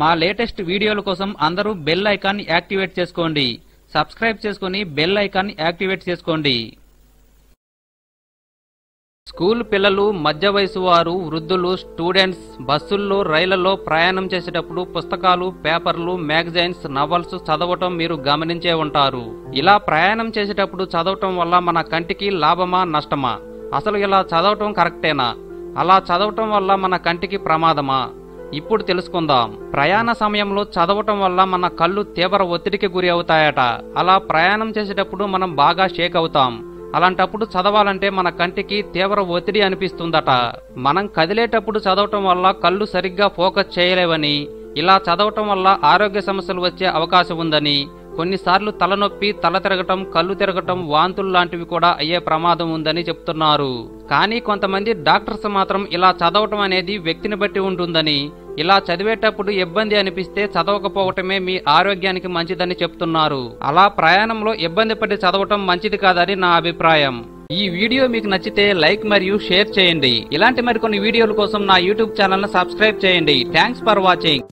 మా లేటెస్ట్ వీడియోల కోసం అందరూ బెల్ ఐకాన్ యాక్టివేట్ చేసుకోండి. సబ్స్క్రైబ్ చేసుకుని బెల్ ఐకాన్ యాక్టివేట్ చేసుకోండి. స్కూల్ పిల్లలు మధ్య వయసు వారు వృద్ధులు స్టూడెంట్స్ బస్సుల్లో రైళ్ళలో ప్రయాణం చేసేటప్పుడు పుస్తకాలు పేపర్లు మ్యాగజైన్స్ నవల్స్ చదవటం మీరు గమనించే ఉంటారు. ఇలా ప్రయాణం చేసేటప్పుడు చదవటం వల్ల మన కంటికి లాభమా నష్టమా? అసలు ఇలా చదవటం కరెక్టేనా? అలా చదవటం వల్ల మన కంటికి ప్రమాదమా? ఇప్పుడు తెలుసుకుందాం. ప్రయాణ సమయంలో చదవటం వల్ల మన కళ్ళు తీవ్ర ఒత్తిడికి గురి అవుతాయట. అలా ప్రయాణం చేసేటప్పుడు మనం బాగా షేక్ అవుతాం. అలాంటప్పుడు చదవాలంటే మన కంటికి తీవ్ర ఒత్తిడి అనిపిస్తుందట. మనం కదిలేటప్పుడు చదవటం వల్ల కళ్ళు సరిగ్గా ఫోకస్ చేయలేవని ఇలా చదవటం వల్ల ఆరోగ్య సమస్యలు వచ్చే అవకాశం ఉందని కొన్నిసార్లు తలనొప్పి తల తిరగటం కళ్ళు తిరగటం వాంతులు లాంటివి కూడా అయ్యే ప్రమాదం ఉందని చెప్తున్నారు. కానీ కొంతమంది డాక్టర్స్ మాత్రం ఇలా చదవటం అనేది వ్యక్తిని బట్టి ఉంటుందని ఇలా చదివేటప్పుడు ఇబ్బంది అనిపిస్తే చదవకపోవటమే మీ ఆరోగ్యానికి మంచిదని చెప్తున్నారు. అలా ప్రయాణంలో ఇబ్బంది పడి చదవటం మంచిది కాదని నా అభిప్రాయం. ఈ వీడియో మీకు నచ్చితే లైక్ మరియు షేర్ చేయండి. ఇలాంటి మరికొన్ని వీడియోల కోసం నా యూట్యూబ్ ఛానల్ సబ్స్క్రైబ్ చేయండి. Thanks for watching.